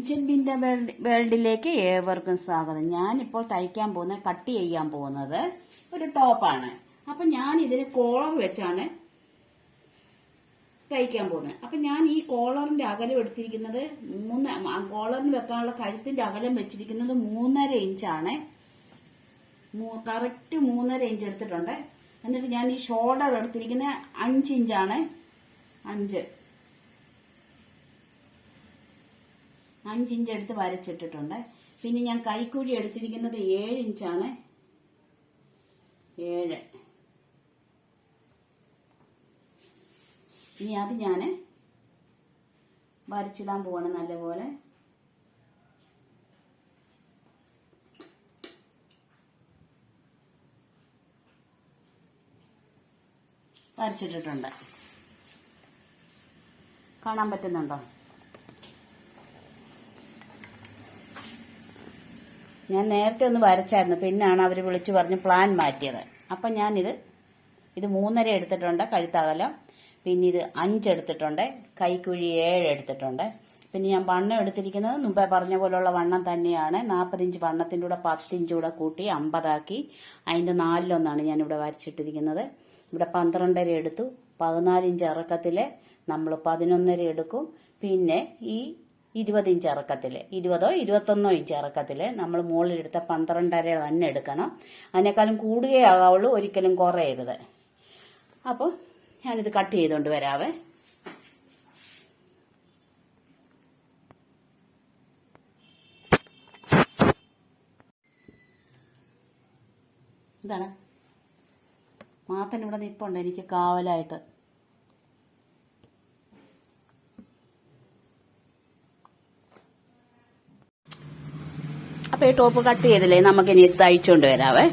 Ancient ബിന്റെ വേൾഡിലേക്ക് ഏവർക്കും സ്വാഗതം. ഞാനിപ്പോൾ തയ്ക്കാൻ പോകുന്ന കട്ട് ചെയ്യാൻ പോകുന്നത് ഒരു ടോപ്പാണ് അപ്പം ഞാൻ ഇതിന് കോളർ വെച്ചാണ് തയ്ക്കാൻ പോകുന്നത്. അപ്പം ഞാൻ ഈ കോളറിന്റെ അകലം എടുത്തിരിക്കുന്നത് മൂന്ന് കോളറിന് വെക്കാനുള്ള കഴുത്തിന്റെ അകലം വെച്ചിരിക്കുന്നത് മൂന്നര ഇഞ്ചാണ് കറക്റ്റ് മൂന്നര ഇഞ്ച് എടുത്തിട്ടുണ്ട്. എന്നിട്ട് ഞാൻ ഈ ഷോൾഡർ എടുത്തിരിക്കുന്നത് അഞ്ച് ഇഞ്ചാണ് അഞ്ച്. അഞ്ച് ഇഞ്ച് എടുത്ത് വരച്ചിട്ടിട്ടുണ്ട്. പിന്നെ ഞാൻ കൈക്കൂലി എടുത്തിരിക്കുന്നത് ഏഴ് ഇഞ്ചാണ് ഏഴ്. ഇനി അത് ഞാൻ വരച്ചിടാൻ പോവാണ് നല്ലപോലെ. വരച്ചിട്ടിട്ടുണ്ട്. കാണാൻ പറ്റുന്നുണ്ടോ? ഞാൻ നേരത്തെ ഒന്ന് വരച്ചായിരുന്നു. പിന്നാണ് അവർ വിളിച്ചു പറഞ്ഞ് പ്ലാൻ മാറ്റിയത്. അപ്പം ഞാനിത് ഇത് മൂന്നര എടുത്തിട്ടുണ്ട് കഴുത്തകലം. പിന്നെ ഇത് അഞ്ചെടുത്തിട്ടുണ്ട് കൈക്കുഴി ഏഴ് എടുത്തിട്ടുണ്ട്. പിന്നെ ഞാൻ വണ്ണം എടുത്തിരിക്കുന്നത് മുമ്പേ പറഞ്ഞ പോലുള്ള വണ്ണം തന്നെയാണ്. നാൽപ്പത്തിഞ്ച് വണ്ണത്തിന്റെ കൂടെ പത്തിഞ്ച് കൂടെ കൂട്ടി അമ്പതാക്കി. അതിന്റെ നാലിലൊന്നാണ് ഞാനിവിടെ വരച്ചിട്ടിരിക്കുന്നത്. ഇവിടെ പന്ത്രണ്ടര എടുത്തു. പതിനാലിഞ്ച് ഇറക്കത്തിൽ നമ്മൾ പതിനൊന്നര എടുക്കും. പിന്നെ ഈ ഇരുപത് ഇഞ്ച് ഇറക്കത്തിൽ ഇരുപതോ ഇരുപത്തൊന്നോ ഇഞ്ച് ഇറക്കത്തിൽ നമ്മൾ മുകളിലെടുത്ത പന്ത്രണ്ടര തന്നെ എടുക്കണം. അതിനേക്കാളും കൂടുകയാവുള്ളൂ ഒരിക്കലും കുറയരുത്. അപ്പോൾ ഞാനിത് കട്ട് ചെയ്തുകൊണ്ട് വരാവേ. എന്താണ് മാത്തൻ ഇവിടെ നിപ്പുണ്ട് എനിക്ക് കാവലായിട്ട്. അപ്പൊ ഈ ടോപ്പ് കട്ട് ചെയ്തില്ലേ? നമുക്ക് ഇനി തയ്ച്ചുകൊണ്ട് വരാവേ.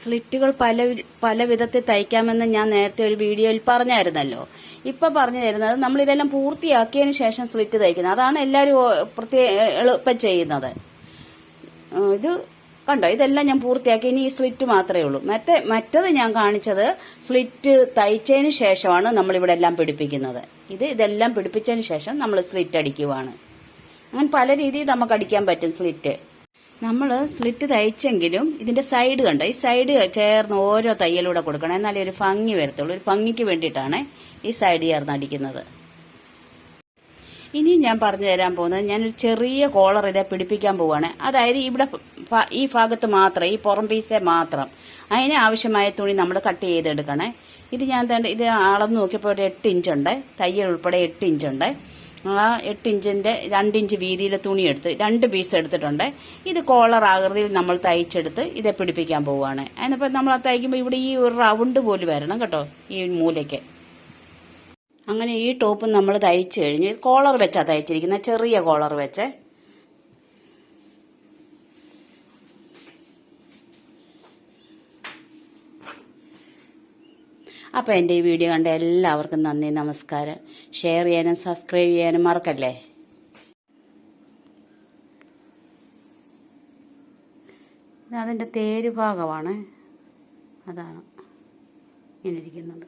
സ്ലിറ്റുകൾ പല പല വിധത്തിൽ തയ്ക്കാമെന്ന് ഞാൻ നേരത്തെ ഒരു വീഡിയോയിൽ പറഞ്ഞായിരുന്നല്ലോ. ഇപ്പൊ പറഞ്ഞു തരുന്നത് നമ്മൾ ഇതെല്ലാം പൂർത്തിയാക്കിയതിന് ശേഷം സ്ലിറ്റ് തയ്ക്കുന്നത്. അതാണ് എല്ലാവരും പ്രത്യേക എളുപ്പം ചെയ്യുന്നത്. ഇത് കണ്ടോ? ഇതെല്ലാം ഞാൻ പൂർത്തിയാക്കി. ഇനി ഈ സ്ലിറ്റ് മാത്രമേ ഉള്ളൂ. മറ്റേ മറ്റത് ഞാൻ കാണിച്ചത് സ്ലിറ്റ് തയ്ച്ചതിന് ശേഷമാണ് നമ്മളിവിടെ എല്ലാം പിടിപ്പിക്കുന്നത്. ഇത് ഇതെല്ലാം പിടിപ്പിച്ചതിന് ശേഷം നമ്മൾ സ്ലിറ്റ് അടിക്കുവാണ്. അങ്ങനെ പല രീതിയിൽ നമുക്ക് അടിക്കാൻ പറ്റും സ്ലിറ്റ്. നമ്മൾ സ്ലിറ്റ് തയ്ച്ചെങ്കിലും ഇതിന്റെ സൈഡ് കണ്ടോ? ഈ സൈഡ് ചേർന്ന് ഓരോ തയ്യലൂടെ കൊടുക്കണം. എന്നാലേ ഒരു ഭംഗി വരത്തുള്ളൂ. ഒരു ഭംഗിക്ക് വേണ്ടിയിട്ടാണ് ഈ സൈഡ് ചേർന്ന് അടിക്കുന്നത്. ഇനി ഞാൻ പറഞ്ഞു തരാൻ പോകുന്നത് ഞാനൊരു ചെറിയ കോളർ ഇതേ പിടിപ്പിക്കാൻ പോവാണ്. അതായത് ഇവിടെ ഈ ഭാഗത്ത് മാത്രം ഈ പുറം പീസേ മാത്രം. അതിന് ആവശ്യമായ തുണി നമ്മൾ കട്ട് ചെയ്തെടുക്കണേ. ഇത് ഞാൻ ഇത് അളന്ന് നോക്കിയപ്പോൾ ഒരു എട്ട് ഇഞ്ചുണ്ട് തയ്യൽ ഉൾപ്പെടെ എട്ട് ഇഞ്ചുണ്ട് ആ എട്ട് ഇഞ്ചിന്റെ രണ്ട് ഇഞ്ച് വീതിയിലെ തുണി എടുത്ത് രണ്ട് പീസ് എടുത്തിട്ടുണ്ട്. ഇത് കോളർ ആകൃതിയിൽ നമ്മൾ തയ്ച്ചെടുത്ത് ഇതെ പിടിപ്പിക്കാൻ പോവുകയാണ്. അതിനിപ്പോൾ നമ്മൾ തയ്ക്കുമ്പോൾ ഇവിടെ ഈ ഒരു റൗണ്ട് പോലെ വരണം കേട്ടോ ഈ മൂലയ്ക്ക്. അങ്ങനെ ഈ ടോപ്പ് നമ്മൾ തയ്ച്ചു കഴിഞ്ഞ് കോളർ വെച്ചാണ് തയ്ച്ചിരിക്കുന്നത് ചെറിയ കോളർ വെച്ച്. അപ്പോൾ എന്റെ ഈ വീഡിയോ കണ്ട എല്ലാവർക്കും നന്ദി നമസ്കാരം. ഷെയർ ചെയ്യാനും സബ്സ്ക്രൈബ് ചെയ്യാനും മറക്കല്ലേ? അതിന്റെ തേര് ഭാഗമാണ് അതാണ് ഇങ്ങനെ ഇരിക്കുന്നത്.